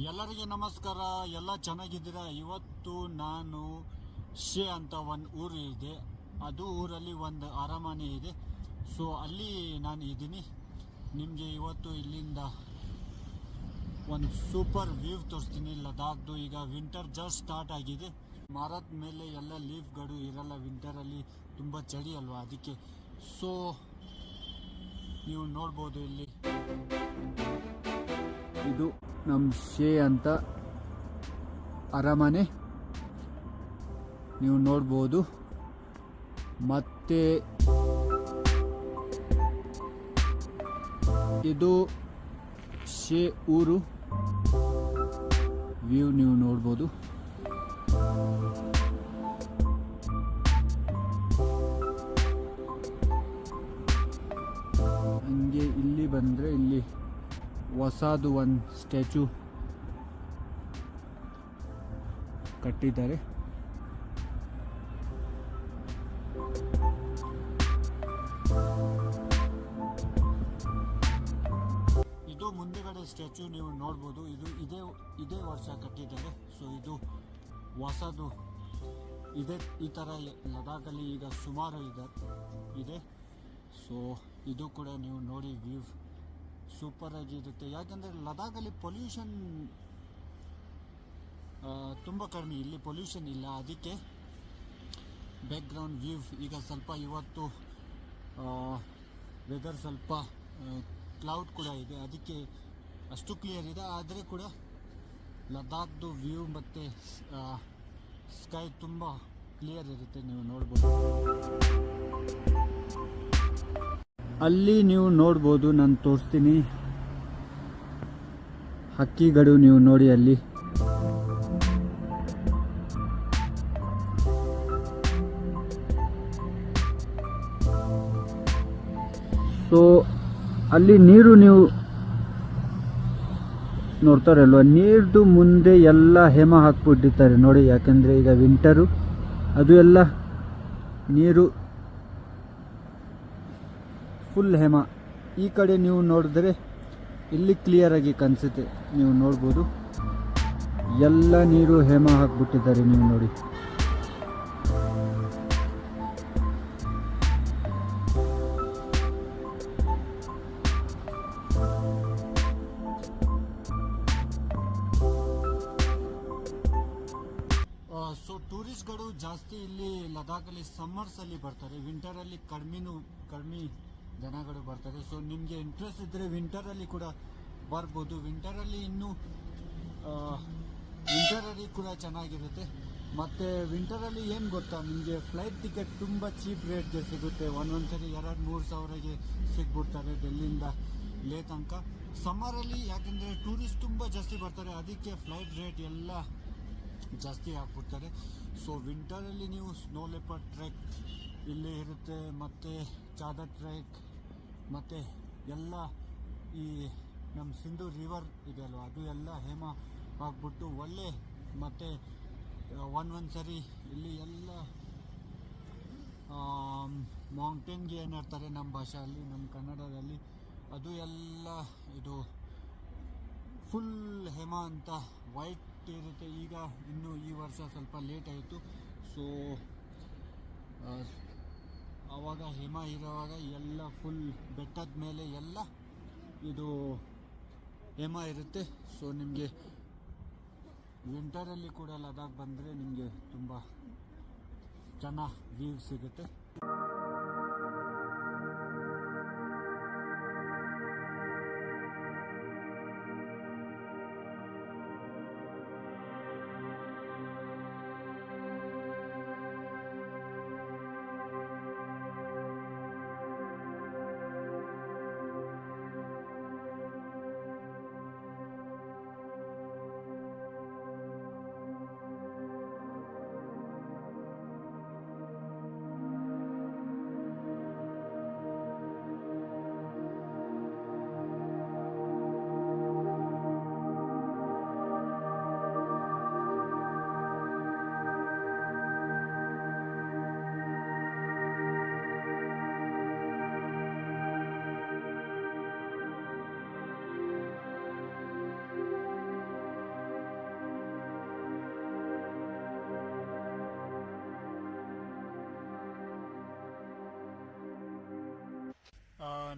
ಎಲ್ಲರಿಗೆ ನಮಸ್ಕಾರ. ಎಲ್ಲ ಚೆನ್ನಾಗಿದ್ದೀರಾ? ಇವತ್ತು ನಾನು ಶೇ ಅಂತ ಒಂದು ಊರು ಇದೆ. ಅದು ಊರಲ್ಲಿ ಒಂದು ಅರಮನೆ ಇದೆ. ಸೊ ಅಲ್ಲಿ ನಾನು ಇದ್ದೀನಿ. ನಿಮಗೆ ಇವತ್ತು ಇಲ್ಲಿಂದ ಒಂದು ಸೂಪರ್ ವ್ಯೂ ತೋರಿಸ್ತೀನಿ. ಲದಾಖ್ದು ಈಗ ವಿಂಟರ್ ಜಸ್ಟ್ ಸ್ಟಾರ್ಟ್ ಆಗಿದೆ. ಮರದ ಮೇಲೆ ಎಲ್ಲ ಲೀಫ್ಗಳು ಇರಲ್ಲ. ವಿಂಟರಲ್ಲಿ ತುಂಬ ಚಳಿ ಅಲ್ವಾ ಅದಕ್ಕೆ. ಸೊ ನೀವು ನೋಡ್ಬೋದು ಇಲ್ಲಿ. ಇದು ನಮ್ಮ ಶೇ ಅಂತ ಅರಮನೆ. ನೀವು ನೋಡ್ಬೋದು. ಮತ್ತೆ ಇದು ಶೇ ಊರು. ವ್ಯೂ ನೀವು ನೋಡ್ಬೋದು. ಹಂಗೆ ಇಲ್ಲಿ ಬಂದರೆ ಇಲ್ಲಿ ಹೊಸದು ಒಂದು ಸ್ಟ್ಯಾಚು ಕಟ್ಟಿದ್ದಾರೆ. ಇದು ಮುಂದೆಗಡೆ ಸ್ಟ್ಯಾಚು ನೀವು ನೋಡ್ಬೋದು. ಇದು ಇದೇ ಇದೇ ವರ್ಷ ಕಟ್ಟಿದ್ದಾರೆ. ಸೊ ಇದು ಹೊಸದು ಇದೆ. ಈ ಥರ ಲಡಾಖಲ್ಲಿ ಈಗ ಸುಮಾರು ಇದೆ. ಇದೆ. ಸೊ ಇದು ಕೂಡ ನೀವು ನೋಡಿ ವ್ಯೂ ಸೂಪರ್ ಯಾಕಂದ್ರೆ ಯಾಕಂದರೆ ಲದಾಖಲ್ಲಿ ಪೊಲ್ಯೂಷನ್ ತುಂಬ ಕಡಿಮೆ. ಇಲ್ಲಿ ಪೊಲ್ಯೂಷನ್ ಇಲ್ಲ. ಅದಕ್ಕೆ ಬ್ಯಾಕ್ಗ್ರೌಂಡ್ ವ್ಯೂ ಈಗ ಸ್ವಲ್ಪ ಇವತ್ತು ವೆದರ್ ಸ್ವಲ್ಪ ಕ್ಲೌಡ್ ಕೂಡ ಇದೆ. ಅದಕ್ಕೆ ಅಷ್ಟು ಕ್ಲಿಯರ್ ಇದೆ. ಆದರೆ ಕೂಡ ಲದಾಖ್ದು ವ್ಯೂ ಮತ್ತು ಸ್ಕೈ ತುಂಬ ಕ್ಲಿಯರ್ ಇರುತ್ತೆ. ನೀವು ನೋಡ್ಬೋದು. ಅಲ್ಲಿ ನೀವು ನೋಡ್ಬೋದು, ನಾನು ತೋರಿಸ್ತೀನಿ. ಹಕ್ಕಿಗಳು ನೀವು ನೋಡಿ ಅಲ್ಲಿ. ಸೊ ಅಲ್ಲಿ ನೀರು ನೀವು ನೋಡ್ತಾರಲ್ವ ನೀರ್ದು ಮುಂದೆ ಎಲ್ಲ ಹೇಮ ಹಾಕ್ಬಿಟ್ಟಿರ್ತಾರೆ ನೋಡಿ, ಯಾಕೆಂದರೆ ಈಗ ವಿಂಟರು ಅದು ಎಲ್ಲ ನೀರು ಫುಲ್ ಹೇಮ. ಈ ಕಡೆ ನೀವು ನೋಡಿದ್ರೆ ಇಲ್ಲಿ ಕ್ಲಿಯರ್ ಆಗಿ ಕಾಣಿಸುತ್ತೆ. ನೀವು ನೋಡ್ಬೋದು. ಎಲ್ಲ ನೀರು ಹೇಮ ಹಾಕ್ಬಿಟ್ಟಿದ್ದಾರೆ ನೀವು ನೋಡಿ. ಸೊ ಟೂರಿಸ್ಟ್ಗಳು ಜಾಸ್ತಿ ಇಲ್ಲಿ ಲದಾಖಲ್ಲಿ ಸಮ್ಮರ್ಸಲ್ಲಿ ಬರ್ತಾರೆ. ವಿಂಟರಲ್ಲಿ ಕಡಿಮೆನೂ ಕಡಿಮೆ ಜನಗಳು ಬರ್ತಾರೆ. ಸೊ ನಿಮಗೆ ಇಂಟ್ರೆಸ್ಟ್ ಇದ್ದರೆ ವಿಂಟರಲ್ಲಿ ಕೂಡ ಬರ್ಬೋದು. ವಿಂಟರಲ್ಲಿ ಇನ್ನೂ ವಿಂಟರಲ್ಲಿ ಕೂಡ ಚೆನ್ನಾಗಿರುತ್ತೆ. ಮತ್ತು ವಿಂಟರಲ್ಲಿ ಏನು ಗೊತ್ತಾ? ನಿಮಗೆ ಫ್ಲೈಟ್ ಟಿಕೆಟ್ ತುಂಬ ಚೀಪ್ ರೇಟ್ಗೆ ಸಿಗುತ್ತೆ. ಒಂದೊಂದು ಸರಿ ಎರಡು ಮೂರು ಸಾವಿರಗೆ ಸಿಗ್ಬಿಡ್ತಾರೆ ಡೆಲ್ಲಿಂದ ಲೇ ತನಕ. ಸಮ್ಮರಲ್ಲಿ ಯಾಕೆಂದರೆ ಟೂರಿಸ್ಟ್ ತುಂಬ ಜಾಸ್ತಿ ಬರ್ತಾರೆ. ಅದಕ್ಕೆ ಫ್ಲೈಟ್ ರೇಟ್ ಎಲ್ಲ ಜಾಸ್ತಿ ಹಾಕ್ಬಿಡ್ತಾರೆ ಸೊ ವಿಂಟರಲ್ಲಿ ನೀವು ಸ್ನೋ ಲೆಪರ್ ಟ್ರೆಕ್ ಇಲ್ಲಿ ಇರುತ್ತೆ, ಮತ್ತು ಚಾದರ್ ಟ್ರೈಕ್, ಮತ್ತು ಎಲ್ಲ ಈ ನಮ್ಮ ಸಿಂಧು ರಿವರ್ ಇದೆ ಅಲ್ವ? ಅದು ಎಲ್ಲ ಹೇಮ ಆಗ್ಬಿಟ್ಟು ಒಳ್ಳೆ, ಮತ್ತು ಒಂದೊಂದು ಸರಿ, ಇಲ್ಲಿ ಎಲ್ಲ ಮೌಂಟೇನ್ಗೆ ಏನು ಹೇಳ್ತಾರೆ ನಮ್ಮ ಭಾಷೆಯಲ್ಲಿ ನಮ್ಮ ಕನ್ನಡದಲ್ಲಿ, ಅದು ಎಲ್ಲ ಇದು ಫುಲ್ ಹೇಮ ಅಂತ ವೈಟ್ ಇರುತ್ತೆ. ಈಗ ಇನ್ನು ಈ ವರ್ಷ ಸ್ವಲ್ಪ ಲೇಟ್ ಆಯಿತು. ಸೊ ಆವಾಗ ಹಿಮ ಇರುವಾಗ ಎಲ್ಲ ಫುಲ್ ಬೆಟ್ಟದ ಮೇಲೆ ಎಲ್ಲ ಇದು ಹಿಮ ಇರುತ್ತೆ. ಸೊ ನಿಮಗೆ ವಿಂಟರಲ್ಲಿ ಕೂಡ ಲದಾಖ್ ಬಂದರೆ ನಿಮಗೆ ತುಂಬ ಚೆನ್ನಾಗಿ ವ್ಯೂ ಸಿಗುತ್ತೆ.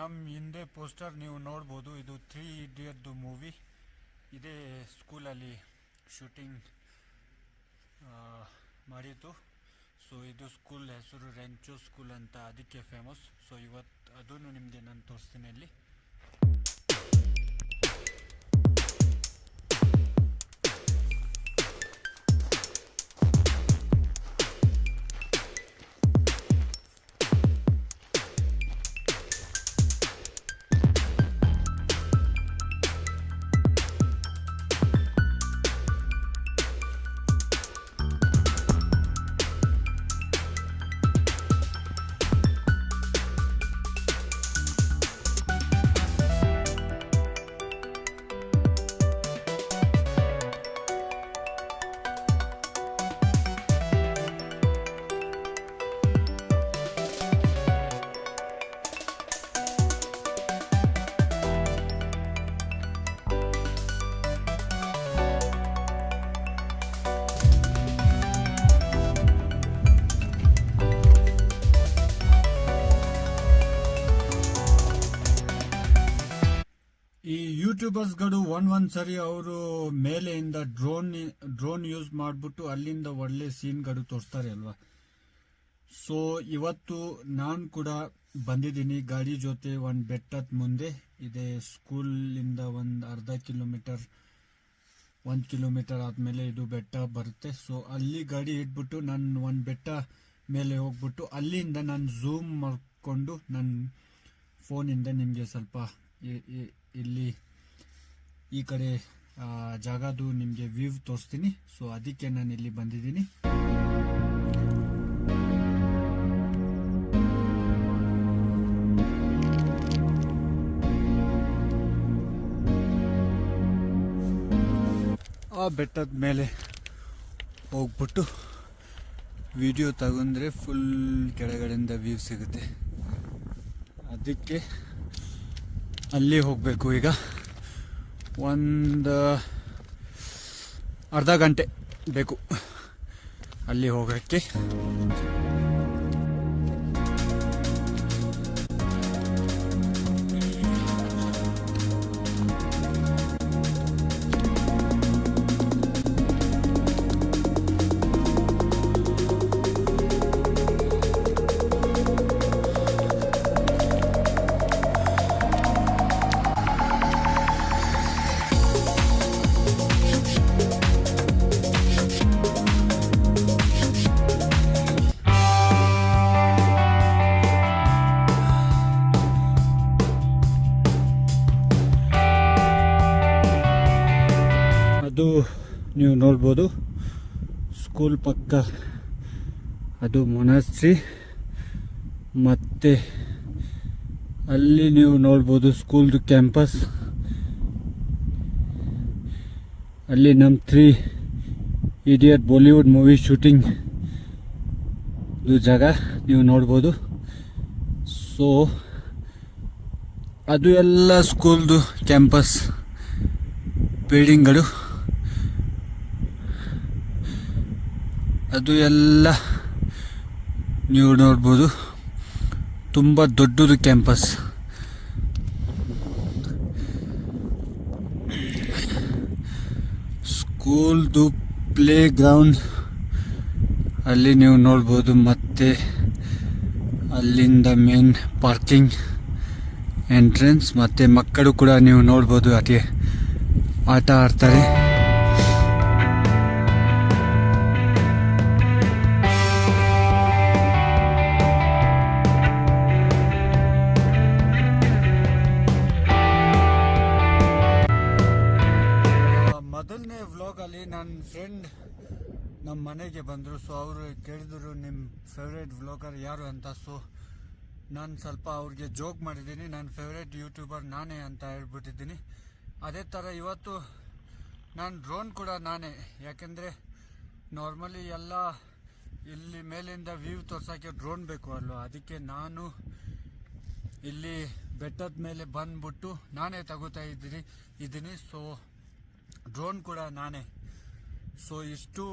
ನಮ್ಮ ಹಿಂದೆ ಪೋಸ್ಟರ್ ನೀವು ನೋಡ್ಬೋದು, ಇದು ತ್ರೀ ಇಡಿಯದ್ದು ಮೂವಿ ಇದೇ ಸ್ಕೂಲಲ್ಲಿ ಶೂಟಿಂಗ್ ಮಾಡಿತು ಸೊ ಇದು ಸ್ಕೂಲ್ ಹೆಸರು ರೆಂಚು ಸ್ಕೂಲ್ ಅಂತ, ಅದಕ್ಕೆ ಫೇಮಸ್ ಸೊ ಇವತ್ತು ಅದನ್ನು ನಿಮಗೆ ನಾನು ತೋರಿಸ್ತೀನಿ ಇಲ್ಲಿ. ಯೂಟ್ಯೂಬರ್ಸ್ಗಳು ಒಂದ್ ಒಂದ್ ಸರಿ ಅವರು ಮೇಲೆಯಿಂದ ಡ್ರೋನ್ ಡ್ರೋನ್ ಯೂಸ್ ಮಾಡಿಬಿಟ್ಟು ಅಲ್ಲಿಂದ ಒಳ್ಳೆ ಸೀನ್ಗಳು ತೋರಿಸ್ತಾರೆ ಅಲ್ವಾ? ಸೊ ಇವತ್ತು ನಾನು ಕೂಡ ಬಂದಿದ್ದೀನಿ. ಗಾಡಿ ಜೊತೆ ಒಂದು ಬೆಟ್ಟದ ಮುಂದೆ. ಇದೆ ಸ್ಕೂಲಿಂದ ಒಂದು ಅರ್ಧ ಕಿಲೋಮೀಟರ್ ಒಂದು ಕಿಲೋಮೀಟರ್ ಆದಮೇಲೆ ಇದು ಬೆಟ್ಟ ಬರುತ್ತೆ. ಸೊ ಅಲ್ಲಿ ಗಾಡಿ ಇಟ್ಬಿಟ್ಟು ನಾನು ಒಂದು ಬೆಟ್ಟ ಮೇಲೆ ಹೋಗ್ಬಿಟ್ಟು ಅಲ್ಲಿಂದ ನಾನು ಝೂಮ್ ಮಾಡಿಕೊಂಡು ನನ್ನ ಫೋನಿಂದ ನಿಮಗೆ ಸ್ವಲ್ಪ ಇಲ್ಲಿ ಈ ಕಡೆ ಜಾಗದು ನಿಮಗೆ ವ್ಯೂ ತೋರಿಸ್ತೀನಿ. ಸೊ ಅದಕ್ಕೆ ನಾನು ಇಲ್ಲಿ ಬಂದಿದ್ದೀನಿ. ಆ ಬೆಟ್ಟದ ಮೇಲೆ ಹೋಗ್ಬಿಟ್ಟು ವಿಡಿಯೋ ತಗೊಂಡ್ರೆ ಫುಲ್ ಕೆಳಗಡೆಯಿಂದ ವ್ಯೂ ಸಿಗುತ್ತೆ. ಅದಕ್ಕೆ ಅಲ್ಲಿ ಹೋಗಬೇಕು ಈಗ. ಒಂದು ಅರ್ಧ ಗಂಟೆ ಬೇಕು ಅಲ್ಲಿ ಹೋಗೋಕ್ಕೆ. ನೀವು ನೋಡ್ಬೋದು. ಸ್ಕೂಲ್ ಪಕ್ಕ ಅದು ಮೊನಾಸ್ಟ್ರಿ ಮತ್ತು ಅಲ್ಲಿ ನೀವು ನೋಡ್ಬೋದು ಸ್ಕೂಲ್ದು ಕ್ಯಾಂಪಸ್ ಅಲ್ಲಿ ನಮ್ಮ three idiot Bollywood movie shooting ಜಾಗ ನೀವು ನೋಡ್ಬೋದು. ಸೊ ಅದು ಎಲ್ಲ ಸ್ಕೂಲ್ದು ಕ್ಯಾಂಪಸ್ ಬಿಲ್ಡಿಂಗ್ಗಳು ಅದು ಎಲ್ಲ ನೀವು ನೋಡ್ಬೋದು. ತುಂಬ ದೊಡ್ಡದು ಕ್ಯಾಂಪಸ್. ಸ್ಕೂಲ್ದು ಪ್ಲೇ ಗ್ರೌಂಡ್ ಅಲ್ಲಿ ನೀವು ನೋಡ್ಬೋದು. ಮತ್ತೆ ಅಲ್ಲಿಂದ ಮೇನ್ ಪಾರ್ಕಿಂಗ್ ಎಂಟ್ರೆನ್ಸ್. ಮತ್ತು ಮಕ್ಕಳು ಕೂಡ ನೀವು ನೋಡ್ಬೋದು ಅದೇ ಆಟ ಆಡ್ತಾರೆ. ಬಂದರು ಸೊ ಅವರು ಕೇಳಿದ್ರು ನಿಮ್ಮ ಫೇವ್ರೇಟ್ ವ್ಲಾಗರ್ ಯಾರು ಅಂತ? ಸೊ ನಾನು ಸ್ವಲ್ಪ ಅವ್ರಿಗೆ ಜೋಕ್ ಮಾಡಿದ್ದೀನಿ. ನನ್ನ ಫೇವ್ರೇಟ್ ಯೂಟ್ಯೂಬರ್ ನಾನೇ ಅಂತ ಹೇಳ್ಬಿಟ್ಟಿದ್ದೀನಿ. ಅದೇ ಥರ ಇವತ್ತು ನಾನು ಡ್ರೋನ್ ಕೂಡ ನಾನೇ. ಯಾಕೆಂದರೆ ನಾರ್ಮಲಿ ಎಲ್ಲ ಇಲ್ಲಿ ಮೇಲಿಂದ ವ್ಯೂ ತೋರ್ಸೋಕ್ಕೆ ಡ್ರೋನ್ ಬೇಕು ಅಲ್ವಾ? ಅದಕ್ಕೆ ನಾನು ಇಲ್ಲಿ ಬೆಟ್ಟದ ಮೇಲೆ ಬಂದ್ಬಿಟ್ಟು ನಾನೇ ತಗೋತಾ ಇದ್ದೀನಿ ಇದ್ದೀನಿ. ಸೊ ಡ್ರೋನ್ ಕೂಡ ನಾನೇ. ಸೊ ಇಷ್ಟು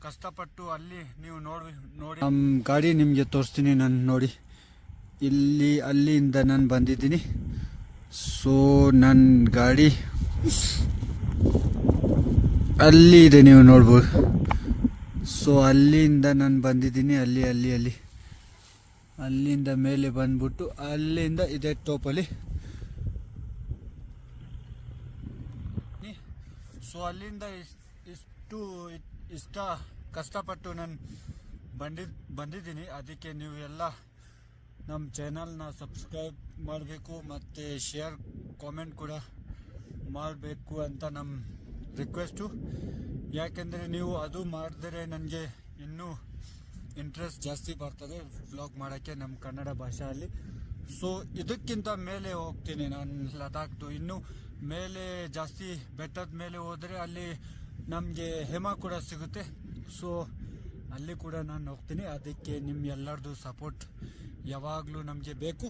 ಕಷ್ಟಪಟ್ಟು ಅಲ್ಲಿ ನೀವು ನೋಡಿ ನೋಡಿ ನಮ್ಮ ಗಾಡಿ ನಿಮಗೆ ತೋರಿಸ್ತೀನಿ ನಾನು ನೋಡಿ. ಇಲ್ಲಿ ಅಲ್ಲಿಂದ ನಾನು ಬಂದಿದ್ದೀನಿ. ಸೊ ನನ್ನ ಗಾಡಿ ಅಲ್ಲಿ ಇದೆ ನೀವು ನೋಡ್ಬೋದು. ಸೊ ಅಲ್ಲಿಂದ ನಾನು ಬಂದಿದ್ದೀನಿ. ಅಲ್ಲಿ ಅಲ್ಲಿ ಅಲ್ಲಿ. ಅಲ್ಲಿಂದ ಮೇಲೆ ಬಂದ್ಬಿಟ್ಟು ಅಲ್ಲಿಂದ ಇದೆ ಟೋಪಲ್ಲಿ. ಸೊ ಅಲ್ಲಿಂದ ಇಸ್- ಇಷ್ಟು ಇಷ್ಟ ಕಷ್ಟಪಟ್ಟು ನಾನು ಬಂದಿದ್ದು ಬಂದಿದ್ದೀನಿ. ಅದಕ್ಕೆ ನೀವು ಎಲ್ಲ ನಮ್ಮ ಚಾನಲ್ನ ಸಬ್ಸ್ಕ್ರೈಬ್ ಮಾಡಬೇಕು ಮತ್ತು ಶೇರ್, ಕಾಮೆಂಟ್ ಕೂಡ ಮಾಡಬೇಕು ಅಂತ ನಮ್ಮ ರಿಕ್ವೆಸ್ಟು. ಯಾಕೆಂದರೆ ನೀವು ಅದು ಮಾಡಿದರೆ ನನಗೆ ಇನ್ನೂ ಇಂಟ್ರೆಸ್ಟ್ ಜಾಸ್ತಿ ಬರ್ತದೆ ಬ್ಲಾಗ್ ಮಾಡೋಕ್ಕೆ ನಮ್ಮ ಕನ್ನಡ ಭಾಷೆಯಲ್ಲಿ. ಸೊ ಇದಕ್ಕಿಂತ ಮೇಲೆ ಹೋಗ್ತೀನಿ. ನಾನು ಲದಾಖ್ದು ಇನ್ನೂ ಮೇಲೆ ಜಾಸ್ತಿ ಬೆಟ್ಟದ ಮೇಲೆ ಹೋದರೆ ಅಲ್ಲಿ ನಮಗೆ ಹೇಮ ಕೂಡ ಸಿಗುತ್ತೆ. ಸೊ ಅಲ್ಲಿ ಕೂಡ ನಾನು ಹೋಗ್ತೀನಿ. ಅದಕ್ಕೆ ನಿಮ್ಮೆಲ್ಲರದು ಸಪೋರ್ಟ್ ಯಾವಾಗಲೂ ನಮಗೆ ಬೇಕು.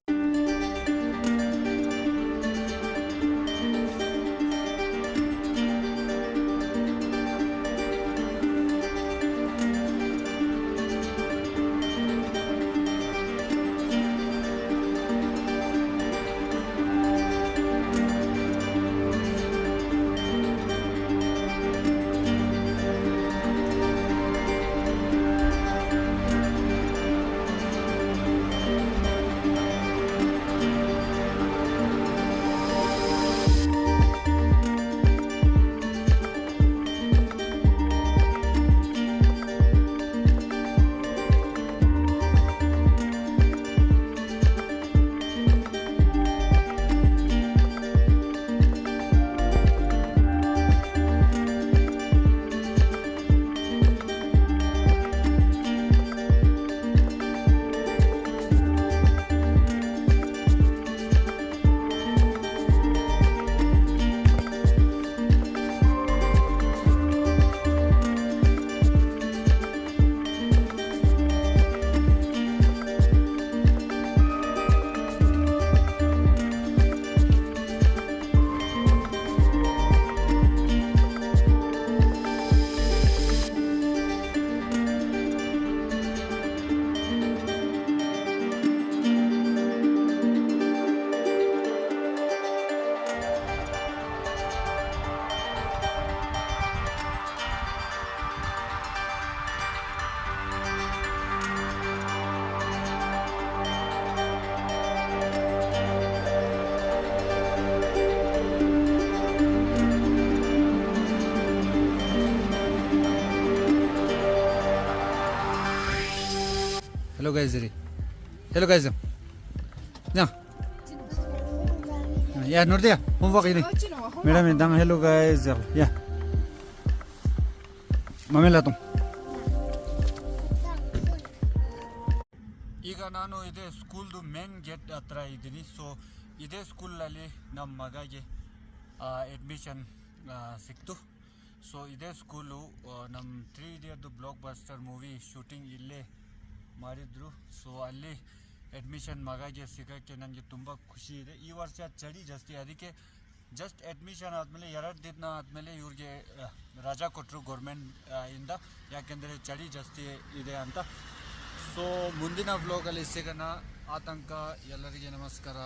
ಹಲೋ ಗೈಸ್ ರೀ. ಹಲೋ ಗೈಸ್ ಯಾ ನೋಡ್ತೀಯಾ? ಹೋಗ್ಬೇಕು ಮೇಡಮ್ ಇದ್ದಂಗೆ ಹೆಲೋ ಗೈಸ್ ಯಾ. ಮಮ್ಮಿಲ್ಲ ತುಂಬ ಈಗ ನಾನು ಇದೇ ಸ್ಕೂಲ್ದು ಮೇನ್ ಗೇಟ್ ಹತ್ರ ಇದ್ದೀನಿ. ಸೊ ಇದೇ ಸ್ಕೂಲಲ್ಲಿ ನಮ್ಮ ಮಗಗೆ ಅಡ್ಮಿಷನ್ ಸಿಕ್ತು. ಸೊ ಇದೇ ಸ್ಕೂಲು ನಮ್ಮ ತ್ರೀ ಇಡಿಯರ್ದು ಬ್ಲಾಕ್ ಬಸ್ಟರ್ ಮೂವಿ ಶೂಟಿಂಗ್ ಇಲ್ಲೇ ಮಾಡಿದ್ರು ಸೊ ಅಲ್ಲಿ ಅಡ್ಮಿಷನ್ ಮಗಗೆ ಸಿಗೋಕ್ಕೆ ನನಗೆ ತುಂಬ ಖುಷಿ ಇದೆ. ಈ ವರ್ಷ ಚಳಿ ಜಾಸ್ತಿ. ಅದಕ್ಕೆ ಜಸ್ಟ್ ಅಡ್ಮಿಷನ್ ಆದಮೇಲೆ ಎರಡು ದಿನ ಆದಮೇಲೆ ಇವ್ರಿಗೆ ರಜಾ ಕೊಟ್ಟರು ಗೌರ್ಮೆಂಟ್ ಇಂದ. ಯಾಕೆಂದರೆ ಚಳಿ ಜಾಸ್ತಿ ಇದೆ ಅಂತ. ಸೊ ಮುಂದಿನ ವ್ಲೋಗಲ್ಲಿ ಸಿಗೋಣ. ಆತಂಕ. ಎಲ್ಲರಿಗೆ ನಮಸ್ಕಾರ.